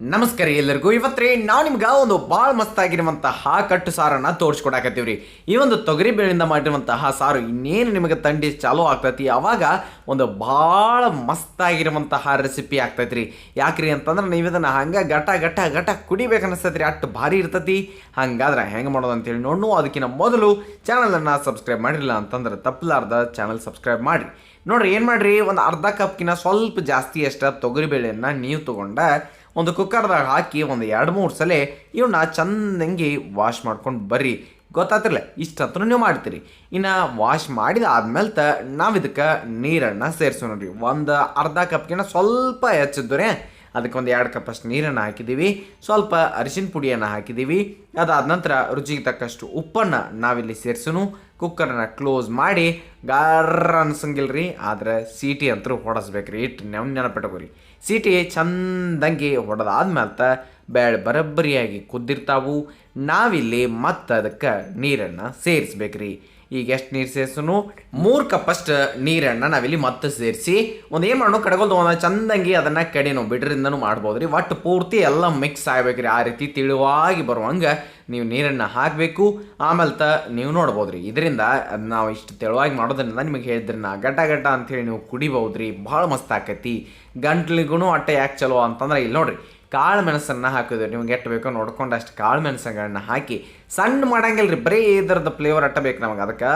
ನಮಸ್ಕಾರ ಎಲ್ಲರಿಗೂ. ಇವತ್ತ್ರಿ ನಾವು ನಿಮ್ಗೆ ಒಂದು ಭಾಳ ಮಸ್ತಾಗಿರುವಂತಹ ಕಟ್ಟು ಸಾರನ್ನ ತೋರಿಸ್ಕೊಡಾಕತ್ತೀವ್ರಿ. ಈ ಒಂದು ತೊಗರಿ ಬೇಳೆಯಿಂದ ಮಾಡಿರುವಂತಹ ಸಾರು ಇನ್ನೇನು ನಿಮಗೆ ತಂಡಿ ಚಾಲೂ ಆಗ್ತೈತಿ? ಅವಾಗ ಒಂದು ಭಾಳ ಮಸ್ತಾಗಿರುವಂತಹ ರೆಸಿಪಿ ಆಗ್ತೈತ್ರಿ. ಯಾಕ್ರಿ ಅಂತಂದ್ರೆ ನೀವು ಇದನ್ನು ಹಂಗೆ ಗಟ ಗಟ ಗಟ ಕುಡಿಬೇಕು ಅನಿಸ್ತೈತ್ರಿ ಅಷ್ಟು ಭಾರಿ ಇರ್ತೈತಿ. ಹಂಗಾದ್ರೆ ಹೆಂಗೆ ಮಾಡೋದು ಅಂತೇಳಿ ನೋಡು ಅದಕ್ಕಿಂತ ಮೊದಲು ಚಾನಲನ್ನು ಸಬ್ಸ್ಕ್ರೈಬ್ ಮಾಡಿರಲಿಲ್ಲ ಅಂತಂದ್ರೆ ತಪ್ಪಲಾರ್ದ ಚಾನಲ್ ಸಬ್ಸ್ಕ್ರೈಬ್ ಮಾಡಿರಿ. ನೋಡ್ರಿ ಏನು ಮಾಡ್ರಿ? ಒಂದು ಅರ್ಧ ಕಪ್ಕಿನ ಸ್ವಲ್ಪ ಜಾಸ್ತಿ ಅಷ್ಟ ತೊಗರಿಬೇಳೆಯನ್ನು ನೀವು ತೊಗೊಂಡ ಒಂದು ಕುಕ್ಕರ್ದಾಗ ಹಾಕಿ ಒಂದು ಎರಡು ಮೂರು ಸಲ ಇವನ್ನ ಚಂದಂಗಿ ವಾಶ್ ಮಾಡ್ಕೊಂಡು ಬರ್ರಿ. ಗೊತ್ತಾತಿರಲ್ಲ ಇಷ್ಟತ್ರ ನೀವು ಮಾಡ್ತೀರಿ. ಇನ್ನು ವಾಶ್ ಮಾಡಿದ ಆದ್ಮೇಲೆ ತ ನಾವು ಇದಕ್ಕೆ ನೀರನ್ನು ಸೇರಿಸೋಣ ರೀ. ಒಂದು ಅರ್ಧ ಕಪ್ಗಿನ ಸ್ವಲ್ಪ ಹೆಚ್ಚಿದ್ರೆ ಅದಕ್ಕೆ ಒಂದು ಎರಡು ಕಪ್ ಅಷ್ಟು ನೀರನ್ನು ಹಾಕಿದ್ದೀವಿ ಸ್ವಲ್ಪ ಅರಿಶಿನ ಪುಡಿಯನ್ನು ಹಾಕಿದ್ದೀವಿ ಅದಾದ ನಂತರ ರುಚಿಗೆ ತಕ್ಕಷ್ಟು ಉಪ್ಪನ್ನು ನಾವಿಲ್ಲಿ ಸೇರಿಸೋನು ಕುಕ್ಕರನ್ನು ಕ್ಲೋಸ್ ಮಾಡಿ ಗಾರ ರೀ ಆದ್ರೆ ಸೀಟಿ ಅಂತೂ ಹೊಡೆಸ್ಬೇಕ್ರಿ. ಇಟ್ಟು ನೆಮ್ ನೆನಪಿಟ್ಕೋರಿ. ಸೀಟಿ ಚಂದಂಗಿ ಹೊಡೆದಾದ್ಮೇಲೆ ಬೇಳೆ ಬರಬ್ಬರಿಯಾಗಿ ಕುದ್ದಿರ್ತಾವು. ನಾವಿಲ್ಲಿ ಮತ್ತೆ ಅದಕ್ಕೆ ನೀರನ್ನು ಸೇರಿಸ್ಬೇಕ್ರಿ. ಈಗ ಎಷ್ಟು ನೀರು ಸೇರಿಸೋನು? ಮೂರು ಕಪ್ಪಷ್ಟು ನೀರನ್ನು ನಾವಿಲ್ಲಿ ಮತ್ತೆ ಸೇರಿಸಿ, ಒಂದು ಏನು ಮಾಡೋಣ ಕಡಗೋಲ್ದು, ಒಂದು ಚಂದಂಗಿ ಅದನ್ನು ಕಡಿನೋ ಬಿಡ್ರಿಂದನೂ ಮಾಡ್ಬೋದು ರೀ ಒಟ್ಟು ಪೂರ್ತಿ ಎಲ್ಲ ಮಿಕ್ಸ್ ಆಗ್ಬೇಕ್ರಿ. ಆ ರೀತಿ ತಿಳುವಾಗಿ ಬರುವಂಗೆ ನೀವು ನೀರನ್ನು ಹಾಕಬೇಕು. ಆಮೇಲೆ ತ ನೀವು ನೋಡ್ಬೋದು ರೀ ಇದರಿಂದ ನಾವು ಇಷ್ಟು ತೆಳುವಾಗಿ ಮಾಡೋದ್ರಿಂದ ನಿಮಗೆ ಹೇಳಿದ್ರಿ ನಾ ಗಡ್ಡ ಗಡ್ಡ ಅಂಥೇಳಿ ನೀವು ಕುಡಿಬೋದು ರೀ ಭಾಳ ಮಸ್ತ್ ಆಕೈತಿ. ಗಂಟ್ಲಿಗೂ ಅಟ್ಟೆ ಯಾಕೆ ಚಲೋ ಅಂತಂದ್ರೆ ಇಲ್ಲಿ ನೋಡ್ರಿ. ಕಾಳು ಮೆಣಸನ್ನು ಹಾಕಿದ್ರು. ನಿಮ್ಗೆ ಎಷ್ಟು ಬೇಕೋ ನೋಡ್ಕೊಂಡು ಅಷ್ಟು ಕಾಳು ಮೆಣಸುಗಳನ್ನ ಹಾಕಿ ಸಣ್ಣ ಮಾಡಂಗಿಲ್ಲ ರೀ ಬರೀ ಇದರದ್ದು ಫ್ಲೇವರ್ ಅಟ್ಟ ಬೇಕು ನಮಗೆ. ಅದಕ್ಕೆ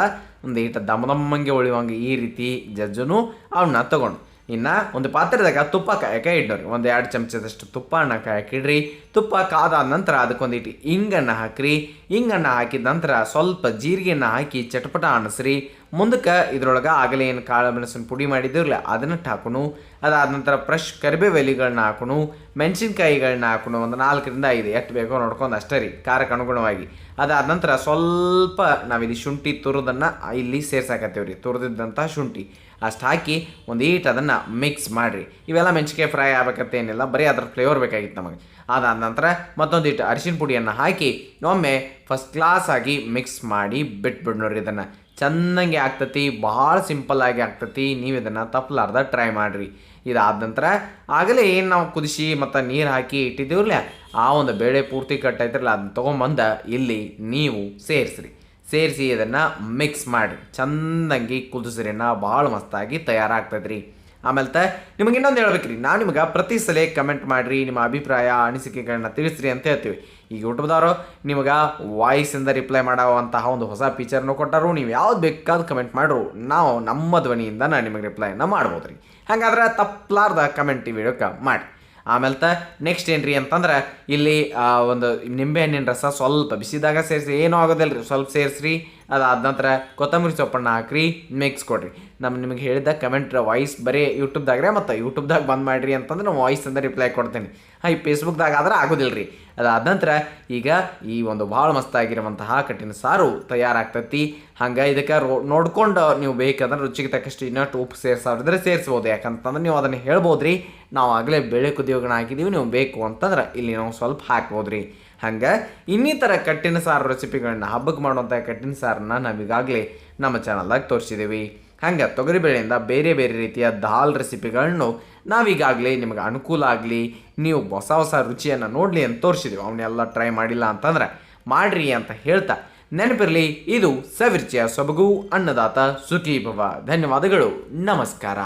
ಒಂದು ಈಟ ದಮ ದಮ್ಮಂಗೆ ಉಳಿವಂಗೆ ಈ ರೀತಿ ಜಜ್ಜನು ಅವನ್ನ ತಗೊಂಡು. ಇನ್ನು ಒಂದು ಪಾತ್ರೆದಾಗ ತುಪ್ಪ ಕಾಯಕ್ಕೆ ಇಡೋರಿ ಒಂದು ಎರಡು ಚಮಚದಷ್ಟು ತುಪ್ಪ ಕಾಯಕ್ಕೆ ಇಡ್ರಿ ತುಪ್ಪ ಕಾದಾದ ನಂತರ ಅದಕ್ಕೊಂದಿಟ್ಟು ಹಿಂಗನ್ನು ಹಾಕ್ರಿ. ಹಿಂಗನ್ನು ಹಾಕಿದ ನಂತರ ಸ್ವಲ್ಪ ಜೀರಿಗೆಯನ್ನು ಹಾಕಿ ಚಟಪಟ ಅಣಸ್ರಿ. ಮುಂದಕ್ಕೆ ಇದರೊಳಗೆ ಆಗಲೇ ಏನು ಕಾಳು ಮೆಣಸಿನ ಪುಡಿ ಮಾಡಿದಿರಲ್ಲ ಅದನ್ನು ಹಾಕೋನು. ಅದಾದ ನಂತರ ಫ್ರೆಶ್ ಕರಿಬೇವು ಎಲೆಗಳನ್ನ ಹಾಕೋಣ, ಮೆಣಸಿನ್ಕಾಯಿಗಳನ್ನ ಹಾಕೋಣ, ಒಂದು ನಾಲ್ಕರಿಂದ ಐದು ಎಷ್ಟು ಬೇಕೋ ನೋಡ್ಕೊಂಡು ಅಷ್ಟೇ ರೀ ಖಾರಕ್ಕೆ ಅನುಗುಣವಾಗಿ ಅದಾದ ನಂತರ ಸ್ವಲ್ಪ ನಾವಿಲ್ಲಿ ಶುಂಠಿ ತುರಿದನ್ನು ಇಲ್ಲಿ ಸೇರ್ಸಾಕತ್ತೇವೆ ರೀ ತುರಿದಿದ್ದಂಥ ಶುಂಠಿ. ಅಷ್ಟು ಹಾಕಿ ಒಂದು ಈಟ್ ಅದನ್ನು ಮಿಕ್ಸ್ ಮಾಡಿರಿ. ಇವೆಲ್ಲ ಮೆಣಸಿಕಾಯಿ ಫ್ರೈ ಆಗ್ಬೇಕಂತ ಏನಿಲ್ಲ, ಬರೀ ಅದ್ರ ಫ್ಲೇವರ್ ಬೇಕಾಗಿತ್ತು ನಮಗೆ. ಅದಾದ ನಂತರ ಮತ್ತೊಂದು ಅರಿಶಿನ ಪುಡಿಯನ್ನು ಹಾಕಿ, ಒಮ್ಮೆ ಫಸ್ಟ್ ಕ್ಲಾಸ್ ಆಗಿ ಮಿಕ್ಸ್ ಮಾಡಿ ಬಿಟ್ಬಿಡ್ ನೋಡ್ರಿ ಇದನ್ನು. ಚೆನ್ನಾಗಿ ಆಗ್ತತಿ, ಭಾಳ ಸಿಂಪಲ್ಲಾಗಿ ಆಗಿ ಆಗ್ತತಿ. ನೀವು ಇದನ್ನು ತಪ್ಪಲಾರ್ದ ಟ್ರೈ ಮಾಡಿರಿ. ಇದಾದ ನಂತರ ಆಗಲೇ ಏನು ನಾವು ಕುದಿಸಿ ಮತ್ತು ನೀರು ಹಾಕಿ ಇಟ್ಟಿದ್ದೀವ್ರಲ್ಲ ಆ ಒಂದು ಬೇಳೆ ಪೂರ್ತಿ ಕಟ್ಟೈತಿರಲ್ಲ ಅದನ್ನ ತೊಗೊಂಬಂದ ಇಲ್ಲಿ ನೀವು ಸೇರಿಸ್ರಿ. ಸೇರಿಸಿ ಇದನ್ನು ಮಿಕ್ಸ್ ಮಾಡಿ ಕುದಿಸ್ರಿ ಕುದಿಸ್ರಿನ ಭಾಳ ಮಸ್ತಾಗಿ ತಯಾರಾಗ್ತದ್ರಿ. ಆಮೇಲೆ ನಿಮಗೆ ಇನ್ನೊಂದು ಹೇಳ್ಬೇಕ್ರಿ. ನಾವು ನಿಮ್ಗೆ ಪ್ರತಿ ಸಲ ಕಮೆಂಟ್ ಮಾಡಿರಿ, ನಿಮ್ಮ ಅಭಿಪ್ರಾಯ ಅನಿಸಿಕೆಗಳನ್ನ ತಿಳಿಸ್ರಿ ಅಂತ ಹೇಳ್ತೀವಿ. ಈಗ ಯೂಟ್ಯೂಬ್ದವರು ನಿಮಗೆ ವಾಯ್ಸಿಂದ ರಿಪ್ಲೈ ಮಾಡುವಂತಹ ಒಂದು ಹೊಸ ಫೀಚರ್ನು ಕೊಟ್ಟರು, ನೀವು ಯಾವ್ದು ಬೇಕಾದ ಕಮೆಂಟ್ ಮಾಡ್ರು, ನಾವು ನಮ್ಮ ಧ್ವನಿಯಿಂದ ನಿಮಗೆ ರಿಪ್ಲೈನ ಮಾಡ್ಬೋದು ರೀ. ಹಾಗಾದ್ರೆ ತಪ್ಪಲಾರ್ದ ಕಮೆಂಟ್ ಈ ವಿಡಿಯೋಕ್ಕೆ ಮಾಡಿ ಆಮೇಲೆ ತ ನೆಕ್ಸ್ಟ್ ಏನ್ರಿ ಅಂತಂದ್ರೆ, ಇಲ್ಲಿ ಒಂದು ನಿಂಬೆಹಣ್ಣಿನ ರಸ ಸ್ವಲ್ಪ ಬಿಸಿದಾಗ ಸೇರಿಸಿ, ಏನೂ ಆಗೋದಿಲ್ಲ ರೀ ಸ್ವಲ್ಪ ಸೇರಿಸ್ರಿ. ಅದಾದ ನಂತರ ಕೊತ್ತಂಬರಿ ಸೊಪ್ಪನ್ನ ಹಾಕ್ರಿ ಮಿಕ್ಸ್ ಕೊಡ್ರಿ. ನಮ್ಮ ನಿಮಗೆ ಹೇಳಿದ ಕಮೆಂಟ್ ವಾಯ್ಸ್ ಬರೀ ಯೂಟ್ಯೂಬ್ದಾಗ್ರೆ ಮತ್ತು ಯೂಟ್ಯೂಬ್ದಾಗ ಬಂದ್ ಮಾಡಿರಿ ಅಂತಂದ್ರೆ ನಾವು ವಾಯ್ಸ್ ಅಂತ ರಿಪ್ಲೈ ಕೊಡ್ತೀನಿ. ಹಾಂ, ಈ ಫೇಸ್ಬುಕ್ದಾಗ ಆದ್ರೆ ಆಗೋದಿಲ್ಲ ರೀ ಅದಾದ ನಂತರ ಈಗ ಈ ಒಂದು ಭಾಳ ಮಸ್ತಾಗಿರುವಂತಹ ಕಟ್ಟಿನ ಸಾರು ತಯಾರಾಗ್ತೈತಿ. ಹಂಗೆ ಇದಕ್ಕೆ ರೋ, ನೋಡ್ಕೊಂಡು ನೀವು ಬೇಕಂದ್ರೆ ರುಚಿಗೆ ತಕ್ಕಷ್ಟು ಇನ್ನಷ್ಟು ಉಪ್ಪು ಸೇರಿಸೋದ್ರೆ ಸೇರಿಸ್ಬೋದು. ಯಾಕಂತಂದ್ರೆ ನೀವು ಅದನ್ನು ಹೇಳ್ಬೋದು ರೀ ನಾವು ಆಗಲೇ ಬೆಳೆ ಕುದಿಯೋಗಣ ಹಾಕಿದ್ದೀವಿ ನೀವು ಬೇಕು ಅಂತಂದ್ರೆ ಇಲ್ಲಿ ನಾವು ಸ್ವಲ್ಪ ಹಾಕ್ಬೋದು ರೀ ಹಂಗೆ ಇನ್ನಿತರ ಕಟ್ಟಿನ ಸಾರು ರೆಸಿಪಿಗಳನ್ನ ಹಬ್ಬಕ್ಕೆ ಮಾಡುವಂಥ ಕಟ್ಟಿನ ಸಾರನ್ನ ನಾವೀಗಾಗಲೇ ನಮ್ಮ ಚಾನಲ್ದಾಗ ತೋರಿಸಿದ್ದೀವಿ ಹಂಗೆ ತೊಗರಿಬೇಳೆಯಿಂದ ಬೇರೆ ಬೇರೆ ರೀತಿಯ ದಾಲ್ ರೆಸಿಪಿಗಳನ್ನು ನಾವೀಗಾಗಲೇ ನಿಮಗೆ ಅನುಕೂಲ ಆಗಲಿ, ನೀವು ಹೊಸ ಹೊಸ ರುಚಿಯನ್ನು ನೋಡಲಿ ಅಂತ ತೋರಿಸಿದ್ದೀವಿ ಅವನ್ನೆಲ್ಲ ಟ್ರೈ ಮಾಡಿಲ್ಲ ಅಂತಂದ್ರೆ ಮಾಡ್ರಿ ಅಂತ ಹೇಳ್ತಾ ನೆನಪಿರಲಿ, ಇದು ಸವಿರ್ಚಿಯ ಸೊಬಗು ಅನ್ನದಾತ ಸುಖೀಭವ. ಧನ್ಯವಾದಗಳು. ನಮಸ್ಕಾರ.